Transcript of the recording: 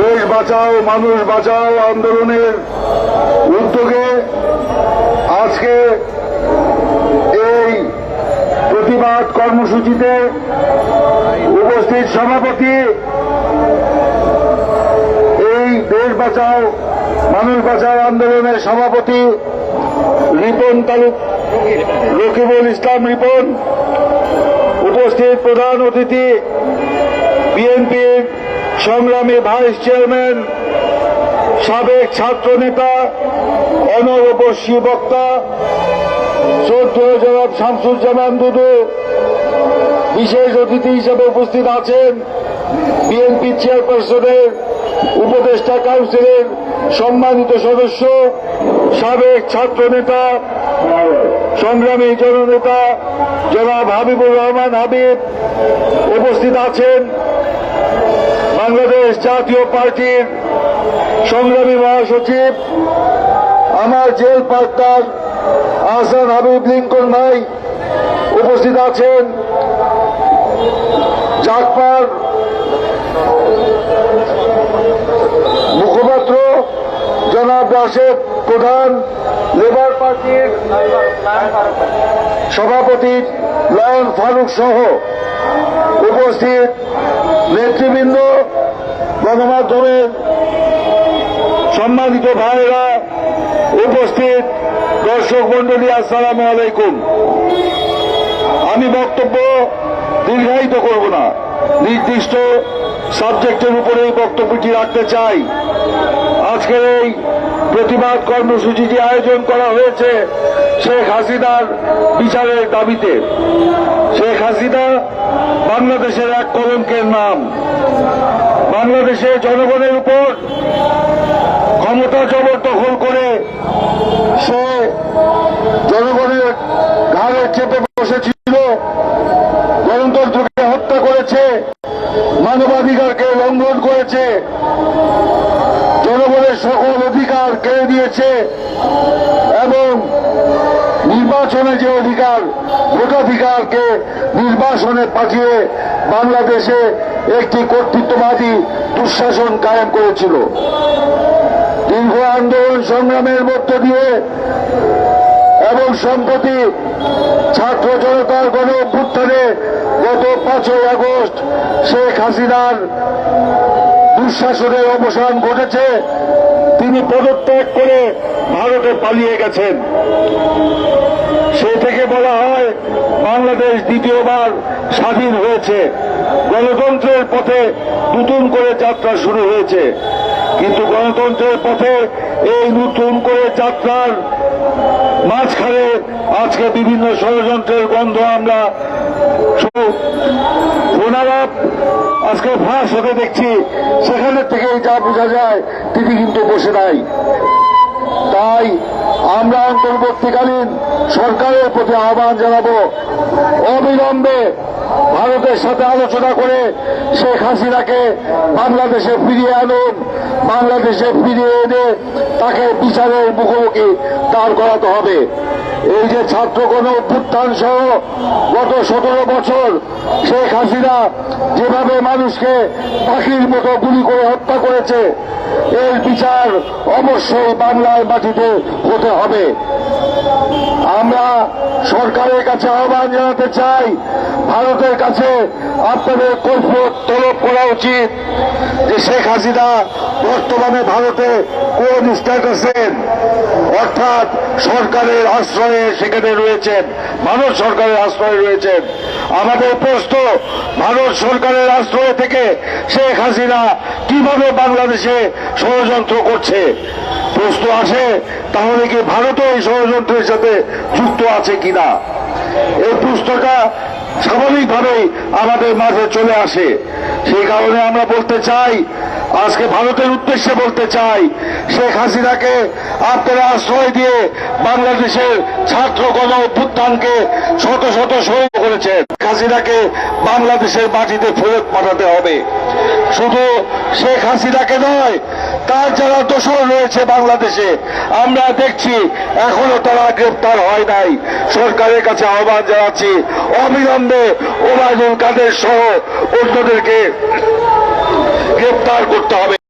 দেশ বাঁচাও, মানুষ বাঁচাও আন্দোলনের উদ্যোগে আজকে এই প্রতিবাদ কর্মসূচিতে উপস্থিত সভাপতি, এই দেশ বাঁচাও, মানুষ বাঁচাও আন্দোলনের সভাপতি রিপন তালুক, রকিবুল ইসলাম রিপন, উপস্থিত প্রধান অতিথি, বিএনপির সংগ্রামী ভাইস চেয়ারম্যান, সাবেক ছাত্র নেতা অনবপসী বক্তা, চৌদ্দ জনাব শামসুজ্জামান দুদু, বিশেষ অতিথি হিসেবে উপস্থিত আছেন বিএনপি চেয়ারপারসনের উপদেষ্টা কাউন্সিলের সম্মানিত সদস্য, সাবেক ছাত্র নেতা, সংগ্রামী জননেতা জনাব হাবিবুর রহমান হাবিব উপস্থিত আছেন। বাংলাদেশ জাতীয় পার্টির সংগ্রামী মহাসচিব, আমার jail partner Ahsan Habib Lincoln ভাই উপস্থিত আছেন। জাকপার মুখপাত্র জনাব রাশেদ প্রধান, লেবার পার্টির সভাপতি লায়ন ফারুক সহ উপস্থিত নেতৃবৃন্দ। গণমাধ্যমের সম্মানিত ভাইরা উপস্থিত দর্শক মন্ডলী আসসালামু আলাইকুম। আমি বক্তব্য দীর্ঘায়িত করব না। নির্দিষ্ট সাবজেক্টের উপরে এই বক্তব্যটি রাখতে চাই। আজকের এই প্রতিবাদ কর্মসূচিটি আয়োজন করা হয়েছে শেখ হাসিনার বিচারের দাবিতে। শেখ হাসিনা বাংলাদেশের এক কলঙ্কের নাম। বাংলাদেশে জনগণের উপর ক্ষমতা জবরদখল করে সে জনগণের ঘাড়ে চেপে বসেছিল, গণতন্ত্রকে হত্যা করেছে, মানবাধিকারকে লঙ্ঘন করেছে, জনগণের সকল অধিকার কেড়ে দিয়েছে নির্বাচনে যে অধিকার, ভোটাধিকারকে নির্বাসনে পাঠিয়ে বাংলাদেশে একটি কর্তৃত্ববাদী দুঃশাসন কায়েম করেছিল। দীর্ঘ আন্দোলন সংগ্রামের মধ্য দিয়ে এবং সম্প্রতি ছাত্র জনতার গণ অভ্যুত্থানে গত পাঁচই আগস্ট শেখ হাসিনার দুঃশাসনের অবসান ঘটেছে। তিনি পদত্যাগ করে ভারতে পালিয়ে গেছেন। সে থেকে বলা হয় বাংলাদেশ দ্বিতীয়বার স্বাধীন হয়েছে। গণতন্ত্রের পথে নতুন করে যাত্রা শুরু হয়েছে। কিন্তু গণতন্ত্রের পথে এই নতুন করে যাত্রার মাঝখানে আজকে বিভিন্ন ষড়যন্ত্রের গন্ধ আমরা ফোনালাপ আজকে ফাঁস হতে দেখছি। সেখানে থেকে যা বোঝা যায়, তিনি কিন্তু বসে নাই। তাই আমরা অন্তর্বর্তীকালীন সরকারের প্রতি আহ্বান জানাব। অবিলম্বে ভারতের সাথে আলোচনা করে শেখ হাসিনাকে বাংলাদেশে ফিরিয়ে আনুন, বাংলাদেশে ফিরিয়ে এনে তাকে বিচারের মুখোমুখি দাঁড় করাতে হবে। এই যে ছাত্র গণ অভ্যুত্থান সহ গত সতেরো বছর শেখ হাসিনা যেভাবে মানুষকে পাখির মতো গুলি করে হত্যা করেছে, এর বিচার অবশ্যই বাংলার মাটিতে হতে হবে। আমরা সরকারের কাছে আহ্বান জানাতে চাই, ভারতের কাছে আপনাদের কৈফত তলব করা উচিত যে শেখ হাসিনা বর্তমানে ভারতে কোন স্ট্যাটাসের অর্থাৎ সরকারের আশ্রয়ে সেখানে রয়েছেন, ভারত সরকারের আশ্রয়ে রয়েছেন। আমাদের প্রশ্ন, ভারত সরকারের আশ্রয় থেকে শেখ হাসিনা কীভাবে বাংলাদেশে ষড়যন্ত্র করছে? প্রশ্ন আসে, তাহলে কি ভারতও এই ষড়যন্ত্রের সাথে যুক্ত আছে কিনা? এই প্রশ্নটা স্বাভাবিকভাবেই আমাদের মাঝে চলে আসে। সেই কারণে আমরা বলতে চাই, আজকে ভারতের উদ্দেশ্যে বলতে চাই, শেখ হাসিনাকে আপনারা আশ্রয় দিয়ে বাংলাদেশের ছাত্র গণ অভ্যুত্থানকে শত শত শহীদ করেছেন। হাসিনাকে বাংলাদেশের মাটিতে ফেরত পাঠাতে হবে। শুধু শেখ হাসিনাকে নয় তার যারা দোষর রয়েছে বাংলাদেশে, আমরা দেখছি এখনও তারা গ্রেপ্তার হয় নাই। সরকারের কাছে আহ্বান জানাচ্ছি, অবিলম্বে ওবায়দুল কাদের সহ অন্যদেরকে গ্রেপ্তার করতে হবে।